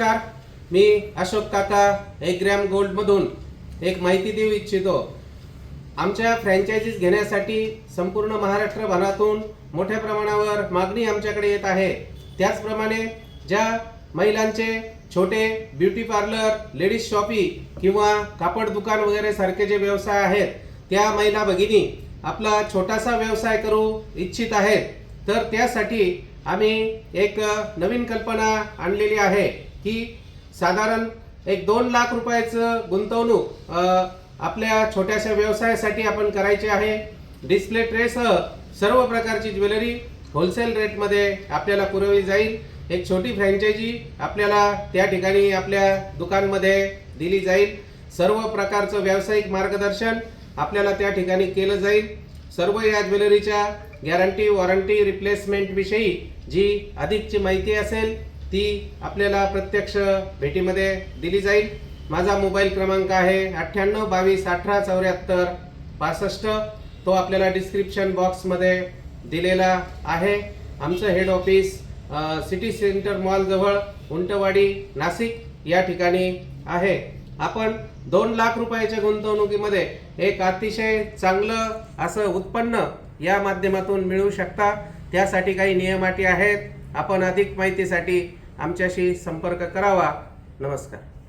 नमस्कार. मी अशोक काका एक ग्रॅम गोल्डमधून एक माहिती देऊ इच्छितो. आमच्या फ्रँचायझीज घेण्यासाठी संपूर्ण महाराष्ट्र भरातून मोठ्या प्रमाणावर मागणी आमच्याकडे येत आहे. त्याचप्रमाणे ज्या महिलांचे छोटे ब्युटी पार्लर लेडीज शॉपी किंवा कापड दुकान वगैरे सारखे जे व्यवसाय आहेत त्या महिला भगिनी आपला छोटासा व्यवसाय करू इच्छित आहेत. तर त्यासाठी आम्ही एक नवीन कल्पना आणलेली आहे. की साधारण एक दोन लाख रुपयाचं गुंतवणूक आपल्या छोट्याशा व्यवसायासाठी आपण करायची आहे. डिस्प्ले ट्रेसह सर्व प्रकारची ज्वेलरी होलसेल रेटमध्ये आपल्याला पुरवली जाईल. एक छोटी फ्रँचायझी आपल्याला त्या ठिकाणी आपल्या दुकानमध्ये दिली जाईल. सर्व प्रकारचं व्यावसायिक मार्गदर्शन आपल्याला त्या ठिकाणी केलं जाईल. सर्व या ज्वेलरीच्या गॅरंटी वॉरंटी रिप्लेसमेंटविषयी जी अधिकची माहिती असेल ती आपल्याला प्रत्यक्ष भेटीमध्ये दिली जाईल. माझा मोबाईल क्रमांक आहे अठ्ठ्याण्णव बावीस अठरा चौऱ्याहत्तर पासष्ट तो आपल्याला डिस्क्रिप्शन बॉक्समध्ये दिलेला आहे. आमचं हेड ऑफिस सिटी सेंटर मॉलजवळ उंटवाडी नाशिक या ठिकाणी आहे. आपण दोन लाख रुपयाच्या गुंतवणुकीमध्ये एक अतिशय चांगलं असं उत्पन्न या माध्यमातून मिळवू शकता. त्यासाठी काही नियमाटी आहेत. आपण अधिक माहितीसाठी आमच्याशी संपर्क करावा. नमस्कार.